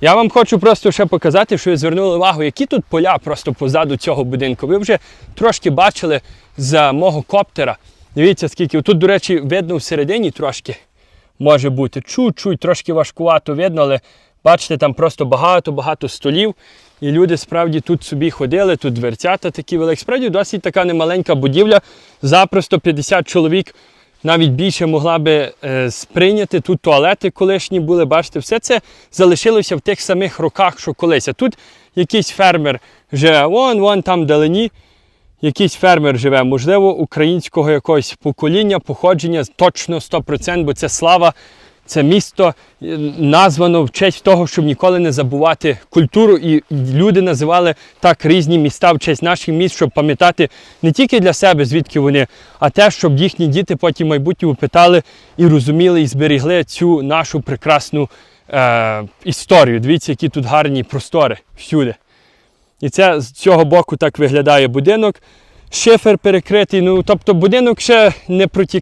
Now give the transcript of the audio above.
Я вам хочу просто ще показати, що ви звернули увагу, які тут поля просто позаду цього будинку. Ви вже трошки бачили з мого коптера. Дивіться, скільки. Тут, до речі, видно всередині трошки може бути. Чуть-чуть, трошки важкувато видно, але бачите, там просто багато-багато столів. І люди справді тут собі ходили, тут дверцята такі великі. Справді досить така немаленька будівля. Запросто 50 чоловік навіть більше могла би е, сприйняти. Тут туалети колишні були, бачите, все це залишилося в тих самих роках, що колись. А тут якийсь фермер живе, вон, вон там вдалині. Якийсь фермер живе, можливо, українського якогось покоління, походження точно 100%, бо це слава, це місто е, названо в честь того, щоб ніколи не забувати культуру. І люди називали так різні міста в честь наших міст, щоб пам'ятати не тільки для себе, звідки вони, а те, щоб їхні діти потім в майбутньому питали і розуміли, і зберігли цю нашу прекрасну е, історію. Дивіться, які тут гарні простори всюди. І це з цього боку так виглядає будинок. Шифер перекритий. Ну, тобто будинок ще не протікає.